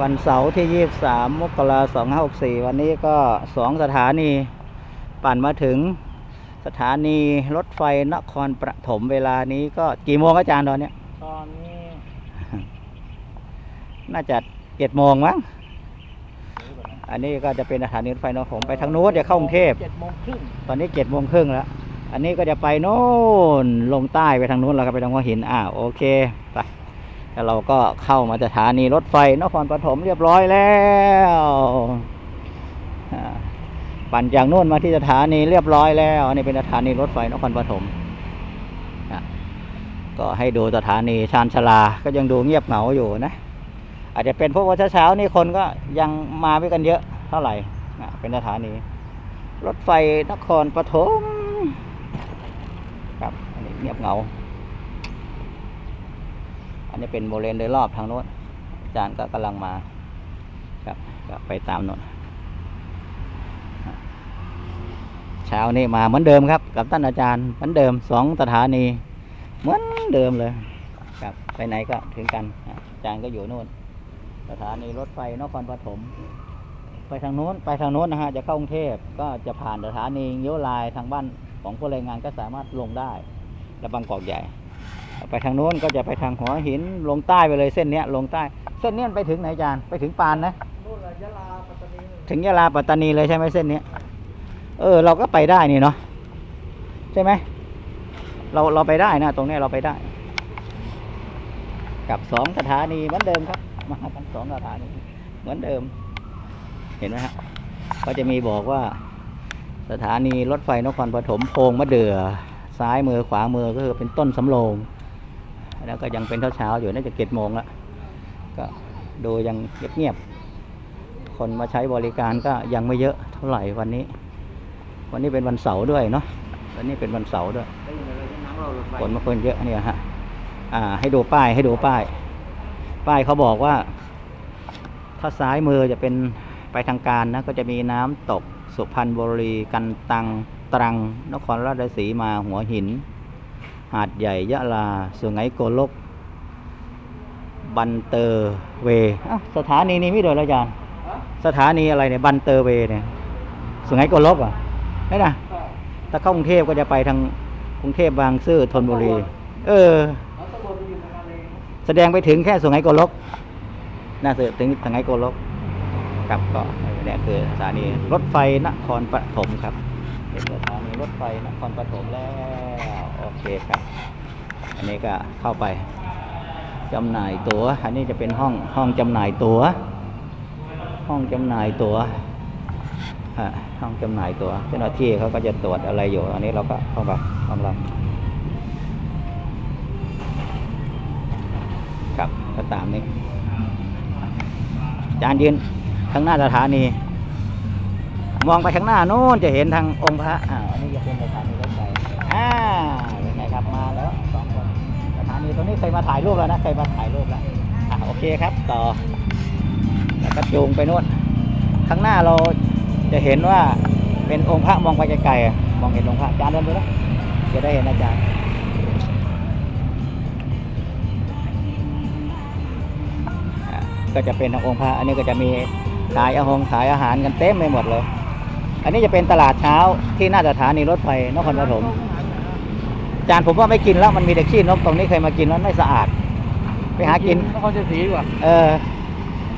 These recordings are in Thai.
วันเสาร์ที่ 23 มกราคม 2564 วันนี้ก็ 2 สถานีปั่นมาถึงสถานีรถไฟนครปฐมเวลานี้ก็กี่โมงอาจารย์ตอนเนี้ยตอนนี้ น่าจะเจ็ดโมงมั้งอันนี้ก็จะเป็นสถานีรถไฟนครปฐมไปทางนู้นจะเข้ากรุงเทพเจ็ดโมงครึ่งตอนนี้เจ็ดโมงครึ่งแล้ว อันนี้ก็จะไปโน่นลงใต้ไปทางนู้นแล้วก็ไปทางหัวหินอ่าโอเคไป แล้วเราก็เข้ามาสถานีรถไฟนครปฐมเรียบร้อยแล้วปั่นจากโน่นมาที่สถานีเรียบร้อยแล้วอันนี้เป็นสถานีรถไฟนครปฐมก็ให้ดูสถานีชานชลาก็ยังดูเงียบเหงาอยู่นะ อาจจะเป็นเพราะว่าเช้าๆนี่คนก็ยังมาไม่กันเยอะเท่าไหร่เป็นสถานี รถไฟนครปฐมครับอันนี้เงียบเหงา อันนี้เป็นโมเลนโดยรอบทางโน้นอาจารย์ก็กำลังมาครับไปตามโน้นเช้านี้มาเหมือนเดิมครับ กับท่านอาจารย์เหมือนเดิมสองสถานี เหมือนเดิมเลยครับไปไหนก็ถึงกันอาจารย์ก็อยู่โน่น สถานีรถไฟนครปฐมไปทางโน้นไปทางโน้นนะฮะจะเข้ากรุงเทพก็จะผ่านสถานีเยลายทางบ้านของผู้แรงงานก็สามารถลงได้ และบางกอกใหญ่ ไปทางโน้นก็จะไปทางหัวหินลงใต้ไปเลยเส้นเนี้ยลงใต้ เส้นเนี้ยไปถึงไหนอาจารย์ไปถึงปานนะนถึงยะลาปัตตานีเลยใช่ไหมเส้นเนี้ยเออ เราก็ไปได้นี่เนาะใช่ไหมเราเราไปได้นะตรงเนี้ยเราไปได้ กับสองสถานีเหมือนเดิมครับ มากันสองสถานีเหมือนเดิม เห็นไหมฮะก็จะมีบอกว่า สถานีรถไฟนครปฐมโพงมะเดื่อซ้ายมือขวามือก็คือเป็นต้นสำโรง แล้วก็ยังเป็นเช้าๆอยู่น่าจะเจ็ดโมงล้วก็ดูยังเงียบๆคนมาใช้บริการก็ยังไม่เยอะเท่าไหร่วันนี้ วันนี้เป็นวันเสาร์ด้วยเนาะวันนี้เป็นวันเสาร์ด้วยคนมาคนเยอะเนี่ยฮะอ่า ให้ดูป้ายให้ดูป้าย ป้ายเขาบอกว่า ถ้าซ้ายมือจะเป็นไปทางการนะก็จะมีน้ำตกสุพรรณบุรีกันตังตรัง นครราชสีมาหัวหิน หาดใหญ่ยะลาสุไหงโกลก บันเตอร์เวอ้าวสถานีนี้ไม่เดินแล้วอาจารย์ฮะสถานีอะไรเนี่ยบันเตอร์เวเนี่ยสุไหงโกลกเหรอะไม่นะถ้าเข้ากรุงเทพก็จะไปทางกรุงเทพบางซื่อธนบุรี เออแล้วตำรวจไปอยู่ในทะเลแสดงไปถึงแค่สุไหงโกลกน่าจะถึงสุไหงโกลกครับก็เนี่ยคือสถานีรถไฟนครปฐมครับ เป็นสถานีรถไฟนครปฐมแล้วโอเคครับ อันนี้ก็เข้าไปจำหน่ายตัว๋ว อันนี้จะเป็นห้องห้องจำหน่ายตัว๋ว ห้องจำหน่ายตัว๋วห้องจำหน่ายตัว๋วเจ้าหน้าที่เขาก็จะตรวจอะไรอยู่ อันนี้เราก็เข้าไปกำลังครับก็ตามนี้จานยืนข้างหน้าสถานี มองไปข้างหน้าโน้นจะเห็นทางองค์พระอ่าอันนี้จะเป็นสถานีรถไฟอ่าเป็นไงครับมาแล้วสองคนสถานีตรงนี้เคยมาถ่ายรูปแล้วนะเคยมาถ่ายรูปแล้วอะโอเคครับต่อแล้วก็จูงไปโน่นข้างหน้าเราจะเห็นว่าเป็นองค์พระมองไปไกลๆมองเห็นองค์พระอาจารย์เดินไปแล้วจะได้เห็นอาจารย์ก็จะเป็นทางองค์พระอันนี้ก็จะมีขายอาหงขายอาหารกันเต็มไปหมดเลย อันนี้จะเป็นตลาดเช้าที่หน้าสถานีรถไฟนครปฐมจานผมว่าไม่กินแล้วมันมีแต่ขี้นกตรงนี้เคยมากินแล้วไม่สะอาด ไปหากินนครชัยศรีดีกว่าเออ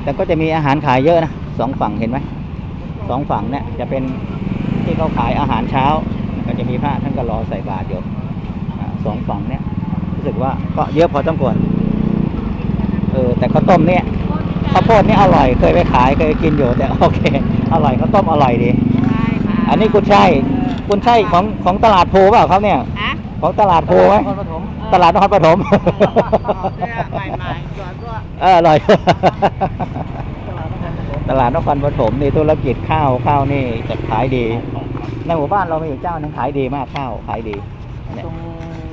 แต่ก็จะมีอาหารขายเยอะนะสองฝั่งเห็นไหมสองฝั่งเนี่ยจะเป็นที่เขาขายอาหารเช้า ก็จะมีพระท่านก็รอใส่บาตรอยู่อ่าสองฝั่งเนี่ยรู้สึกว่าก็เยอะพอสมควรเออแต่ข้าวต้มเนี่ยข้าวโพดนี่อร่อยเคยไปขายเคยกินอยู่แต่โอเค อร่อยข้าวต้มอร่อยดีใช่ค่ะ อันนี้กุนช่ายกุนช่ายของของตลาดโพเปล่าครับเนี่ย อะของตลาดโพไหมนครปฐมตลาดนครปฐมเนี่ยใหม่ๆก่อนก็เอออร่อยตลาดนครปฐมตลาดนครปฐมนี่ธุรกิจข้าวข้าวนี่จะขายดี ในหมู่บ้านเรามีอยู่เจ้าหนึงขายดีมากข้าวขายดี เนี่ยตรง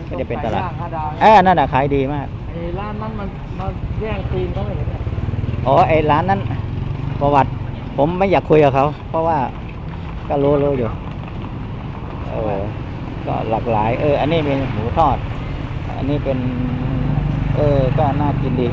ก็จะเป็นตลาดไก่ย่งห้าดาวเออนั่นน่ะขายดีมาก ไอ้ร้านนั้นมันมาแย่งซีนเขาไม่เห็นเนี่ยอ๋อไอ้ร้านนั้น ประวัติ ผมไม่อยากคุยกับเขา เพราะว่า ก็รู้รู้อยู่เออก็หลากหลาย เออ อันนี้เป็นหมูทอด อันนี้เป็น เออ ก็น่ากินดี